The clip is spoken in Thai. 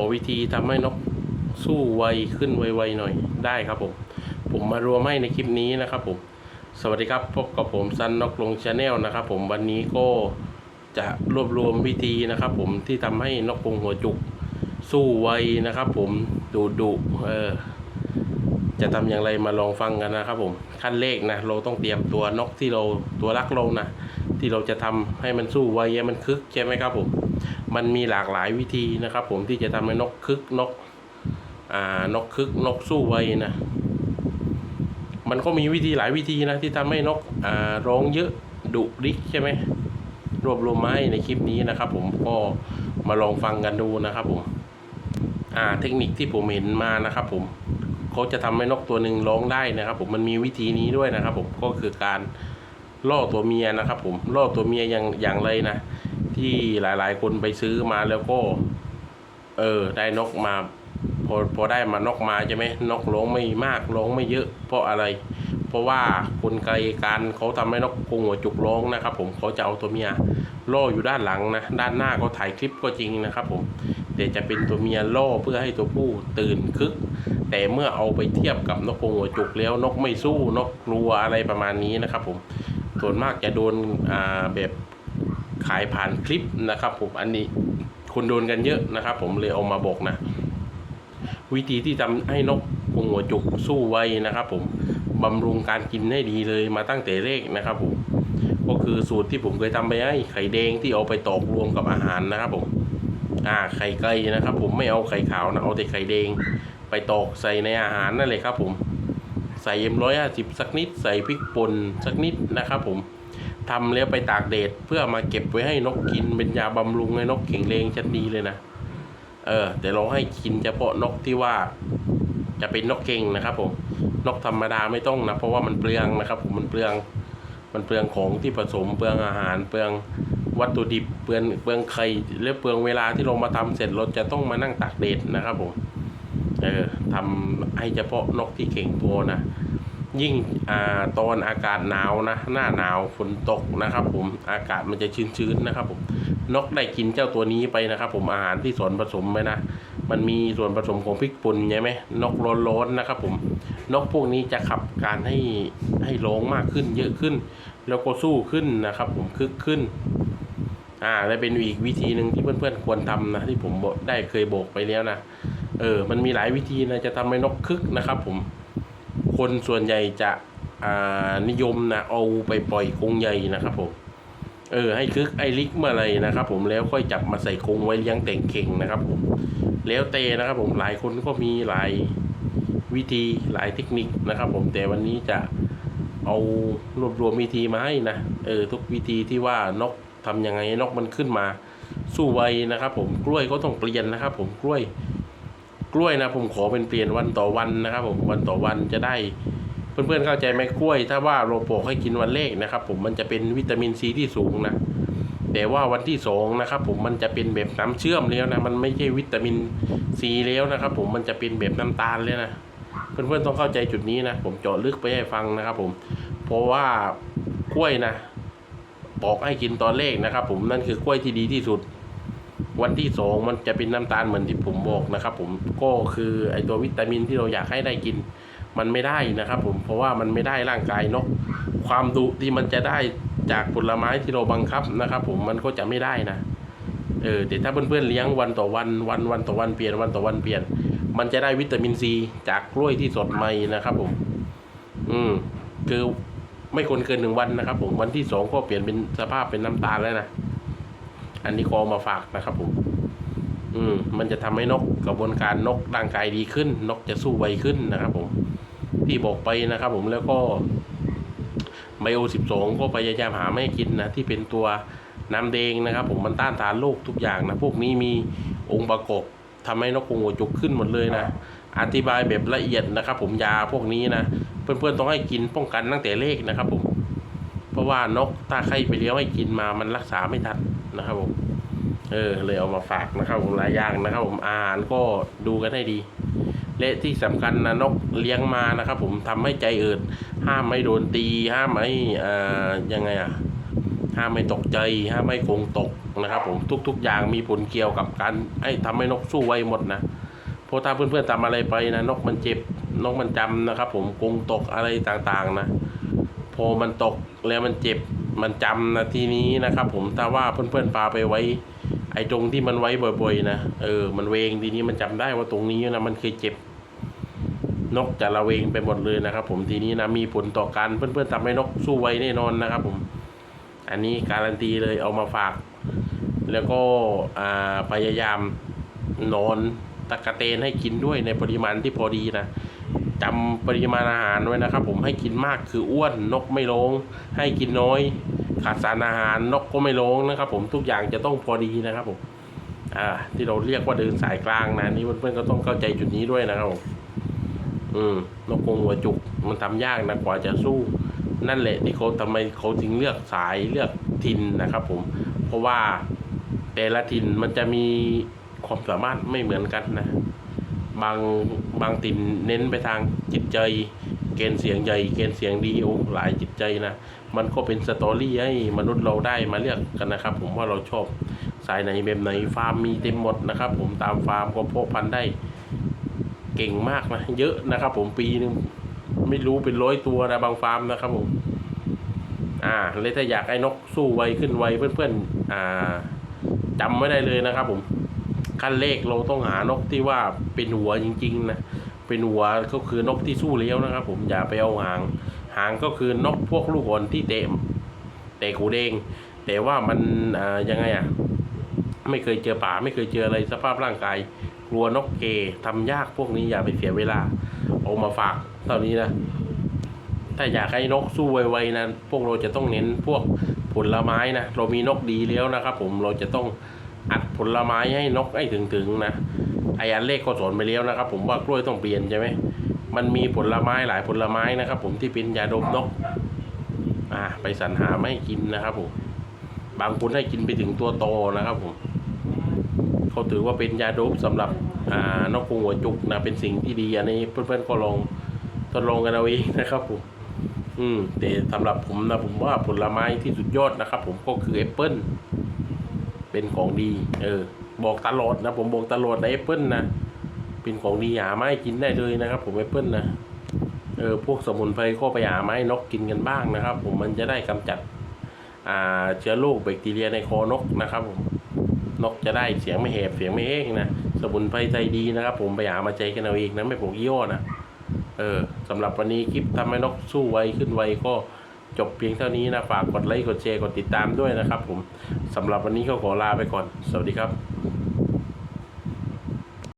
อวิธีทำให้นกสู้ไวขึ้นไวๆหน่อยได้ครับผม ผมมารวมให้ในคลิปนี้นะครับผม สวัสดีครับพบกับผมซันนกลงชาแนลนะครับ ผมวันนี้ก็จะรวบรวมวิธีนะครับ ผมที่ทำให้นกกรงหัวจุก สู้ไวนะครับ ผมดุดุเออจะทำอย่างไรมาลองฟังกันนะครับ ผมขั้นเลขนะเราต้องเตรียมตัวนกที่เราตัวรักเรานะที่เราจะทำให้มันสู้ไวให้มันคึกใช่ไหมครับผม มันมีหลากหลายวิธีนะครับ ผมที่จะทำให้นกคึกนกอ่านกคึกนกสู้ไวนะมันก็มีวิธีหลายวิธีนะที่ทำให้นกอ่าร้องเยอะดุริกใช่ไหมรวบรวมมาให้ในคลิปนี้นะครับ ผมก็มาลองฟังกันดูนะครับ ผมอ่าเทคนิคที่ผมเห็นมานะครับ ผมเขาจะทำให้นกตัวหนึ่งร้องได้นะครับ ผมมันมีวิธีนี้ด้วยนะครับ ผมก็คือการล่อตัวเมียนะครับ ผมล่อตัวเมียอย่างอย่างไรนะ ที่หลายๆ คนไปซื้อมาแล้วก็ เออ ได้นกมา พอพอได้มานกมาใช่ไหมนกร้องไม่มากร้องไม่เยอะ เพราะอะไร เพราะว่ากลไกการเขาทำให้นกกรงหัวจุกร้องนะครับ ผมเขาจะเอาตัวเมียล่ออยู่ด้านหลังนะด้านหน้าเขาถ่ายคลิปก็จริงนะครับ ผมแต่จะเป็นตัวเมียล่อเพื่อให้ตัวผู้ตื่นคึก แต่เมื่อเอาไปเทียบกับนกกรงหัวจุกแล้วนกไม่สู้นกกลัวอะไรประมาณนี้นะครับ ผมส่วนมากจะโดนอ่าแบบ ขายผ่านคลิปนะครับผมอันนี้คนโดนกันเยอะนะครับ ผมเลยเอามาบอกนะ วิธีที่ทำให้นกกรงหัวจุกสู้ไวนะครับ ผมบำรุงการกินให้ดีเลยมาตั้งแต่แรกนะครับผมก็คือสูตรที่ผมเคยทำไปให้ไข่แดงที่เอาไปตอกรวมกับอาหารนะครับผมอ่าไข่ไก่นะครับ ผมไม่เอาไข่ขาวนะเอาแต่ไข่แดง ไปตอกใส่ในอาหารนั่นเลยครับ ผมใส่เอ็มร้อยห้าสิบสักนิด ใส่พริกป่นสักนิดนะครับ ผม ทำแล้วไปตากแดดเพื่อมาเก็บไว้ให้นกกินเป็นยาบำรุงให้นกแข็งแรงชั้นดีเลยนะเออ แต่เราให้กินเฉพาะนกที่ว่า จะเป็นนกเก่งนะครับ ผมนกธรรมดาไม่ต้องนะเพราะว่ามันเปลืองนะครับ ผมมันเปลือง มันเปลืองของที่ผสมเปลืองอาหารเปลืองวัตถุดิบเปลืองเปลืองไข่และเปลืองเวลาที่เรามาทำเสร็จเราจะต้องมานั่งตากแดดนะครับผมเออทำให้เฉพาะนกที่เก่งพอนะ ยิ่งอตอนอากาศหนาวนะ หน้าหนาวฝนตกนะครับ ผมอากาศมันจะชื้นๆนะครับ ผมนกได้กินเจ้าตัวนี้ไปนะครับ ผมอาหารที่ส่วนผสมไปนะ มันมีส่วนผสมของพริกป่นใช่ไหมนกร้อนๆนะครับ ผมนกพวกนี้จะขับการให้ให้ร้องมากขึ้น เยอะขึ้น แล้วก็สู้ขึ้นนะครับ ผมคึกขึ้นอ่าและเป็นอีกวิธีหนึ่งที่เพื่อนๆควรทำนะที่ผมได้เคยบอกไปแล้วนะเออ มันมีหลายวิธีนะจะทำให้นกคึกนะครับ ผม คนส่วนใหญ่จะนิยมนะเอาไปปล่อยกรงใหญ่นะครับผมเออให้คึกไอลิกมื่อไหรนะครับ ผมแล้วค่อยจับมาใส่กรงไว้เลี้ยงแต่งเข่งนะครับ ผมแล้วเตนะครับ ผมหลายคนก็มีหลายวิธีหลายเทคนิคนะครับ ผมแต่วันนี้จะเอารวบรวมวิธีมาให้นะเออทุกวิธีที่ว่านกทำยังไงนกมันขึ้นมา สู้ไวนะครับ ผมกล้วยก็ต้องเปลี่ยนนะครับ ผมกล้วย กล้วยนะผมขอเป็นเปลี่ยนวันต่อวันนะครับ ผมวันต่อวันจะได้ เพื่อนๆเข้าใจไหมกล้วย ถ้าว่าโรโปกให้กินวันเลขนะครับ ผมมันจะเป็นวิตามินซีที่สูงนะแต่ว่าวันที่สองนะครับผมมันจะเป็นแบบน้ำเชื่อมแล้วนะมันไม่ใช่วิตามินซีแล้วนะครับ ผมมันจะเป็นแบบน้ำตาลเลยนะเพื่อนๆต้องเข้าใจจุดนี้นะผมเจาะลึกไปให้ฟังนะครับ ผม เพราะว่ากล้วยนะบอกให้กินตอนเลขนะครับ ผมนั่นคือกล้วยที่ดีที่สุด วันที่สองมันจะเป็นน้ำตาลเหมือนที่ผมบอกนะครับ ผมก็คือไอตัววิตามินที่เราอยากให้ได้กิน มันไม่ได้นะครับ ผมเพราะว่ามันไม่ได้ร่างกายเนาะความดุที่มันจะได้จากผลไม้ที่เราบังคับนะครับ ผมมันก็จะไม่ได้นะเออแต่ถ้าเพื่อนๆเลี้ยงวันต่อวันวันวันต่อวันเปลี่ยนวันต่อวันเปลี่ยน มันจะได้วิตามินซีจากกล้วยที่สดใหม่นะครับ ผม อืมคือไม่ควรเกินหนึ่งวันนะครับ ผมวันที่สองก็เปลี่ยนเป็นสภาพเป็นน้ำตาลแล้วนะ อันนี้ก็เอามาฝากนะครับผม อืม มันจะทำให้นกกระบวนการนกร่างกายดีขึ้น นกจะสู้ไวขึ้นนะครับผมที่บอกไปนะครับผมแล้วก็ไบโอสิบสองก็พยายามหาไม่ให้กินนะที่เป็นตัวน้ำแดงนะครับ ผมมันต้านทานโรคทุกอย่างนะพวกนี้มีองค์ประกอบทำให้นกกรงหัวจุกขึ้นหมดเลยนะอธิบายแบบละเอียดนะครับ ผมยาพวกนี้นะเพื่อนๆต้องให้กินป้องกันตั้งแต่เลขนะครับ ผม เพราะว่านกถ้าใครไปเลี้ยงให้กินมามันรักษาไม่ทัน นะครับผมเออเลยเอามาฝากนะครับผมหลายอย่างนะครับ ผมอาหารก็ดูกันให้ดี และที่สำคัญนะนกเลี้ยงมานะครับ ผมทำให้ใจเอิดห้ามไม่โดนตี ห้ามไม่อ่ายังไงอะห้ามไม่ตกใจห้ามไม่คงตกนะครับ ผมทุก ๆ อย่างมีผลเกี่ยวกับการไอ้ทำให้นกสู้ไวหมดนะเพราะถ้าเพื่อนๆทำอะไรไปนะนกมันเจ็บนกมันจำนะครับ ผมกงตกอะไรต่างๆนะพอมันตกแล้วมันเจ็บ มันจำนะทีนี้นะครับ ผมถ้าว่าเพื่อนๆปาไปไว้ ไอ้ตรงที่มันไว้บ่อยๆนะเออมันเวงทีนี้มันจำได้ว่าตรงนี้นะมันเคยเจ็บ นกจะระเวงไปหมดเลยนะครับ ผมทีนี้นะมีผลต่อการเพื่อนๆทำให้นกสู้ไวแน่นอนนะครับ ผม อันนี้การันตีเลยเอามาฝาก แล้วก็อ่าพยายามนอนตะกะเตนให้กินด้วยในปริมาณที่พอดีนะ จำปริมาณอาหารไว้นะครับ ผมให้กินมากคืออ้วนนกไม่ลง ให้กินน้อย ขาดสารอาหารนกก็ไม่ลงนะครับ ผมทุกอย่างจะต้องพอดีนะครับผมอ่าที่เราเรียกว่าเดินสายกลางนะนี่เพื่อนๆก็ต้องเข้าใจจุดนี้ด้วยนะครับผมอืมนกกงหัวจุกมันทำยากนะกว่าจะสู้ นั่นแหละที่เขาทำไมเขาถึงเลือกสายเลือกถิ่นนะครับ ผม เพราะว่าแต่ละถิ่นมันจะมีความสามารถไม่เหมือนกันนะ บางบางถิ่นเน้นไปทางจิตใจ เกณฑ์เสียงใหญ่ เกณฑ์เสียงดีโอ้หลายจิตใจนะ มันก็เป็นสตอรี่ให้มนุษย์เราได้มาเลือกกันนะครับ ผมว่าเราชอบสายไหนแบบไหนฟาร์มมีเต็มหมดนะครับ ผมตามฟาร์มก็เพาะพันธุ์ได้เก่งมากนะเยอะนะครับ ผมปีหนึงไม่รู้เป็นร้อยตัวนะบางฟาร์มนะครับผมอ่าเลยถ้าอยากให้นกสู้ไวขึ้นไวเพื่อนๆอ่าจำไม่ได้เลยนะครับผม ขั้นเลขเราต้องหานกที่ว่าเป็นหัวจริงๆนะเป็นหัวก็คือนกที่สู้เลี้ยวนะครับ ผมอย่าไปเอาหาง หางก็คือนกพวกลูกอ่อนที่เตะเตะหูเดง แต่ว่ามันอ่ายังไงอะไม่เคยเจอป่าไม่เคยเจออะไรสภาพร่างกายกลัวนกเกทำยากพวกนี้อย่าไปเสียเวลาเอามาฝากเท่านี้นะถ้าอยากให้นกสู้ไวๆนะพวกเราจะต้องเน้นพวกผลไม้นะเรามีนกดีแล้วนะครับ ผมเราจะต้อง อัดผลไม้ให้นกให้ถึงๆนะไออันเลขก็สอนไปแล้วนะครับ ผมว่ากล้วยต้องเปลี่ยนใช่ไหมมันมีผลไม้หลายผลไม้นะครับ ผมที่เป็นยาดมนกอ่าไปสรรหาไม่ให้กินนะครับผมบางคนให้กินไปถึงตัวโตนะครับผมเขาถือว่าเป็นยาดบสำหรับอ่านกกรงหัวจุกนะเป็นสิ่งที่ดีอันนี้เพื่อนๆก็ลองทดลองกันเอาเองนะครับผมอืมแต่สำหรับผมนะผมว่าผลไม้ที่สุดยอดนะครับ ผมก็คือแอปเปิ้ล เป็นของดี เออ บอกตลอดนะ ผมบอกตลอดนะแอปเปิลนะเป็นของดีหาไม้กินได้เลยนะครับ ผมแอปเปิลนะเออพวกสมุนไพรก็ไปหาไม้นกกินกันบ้างนะครับ ผมมันจะได้กำจัดอ่าเชื้อโรคแบคทีเรียในคอนกนะครับผมนกจะได้เสียงไม่แหบเสียงไม่แห้งนะสมุนไพรใจดีนะครับ ผมไปหามาใจกันเอาเองนะไม่ปลูกยี่ห้อนะเออสำหรับวันนี้คลิปทำให้นกสู้ไวขึ้นไวก็ จบเพียงเท่านี้นะ ฝากกดไลค์ กดแชร์ กดติดตามด้วยนะครับผมสำหรับวันนี้ก็ขอลาไปก่อน สวัสดีครับ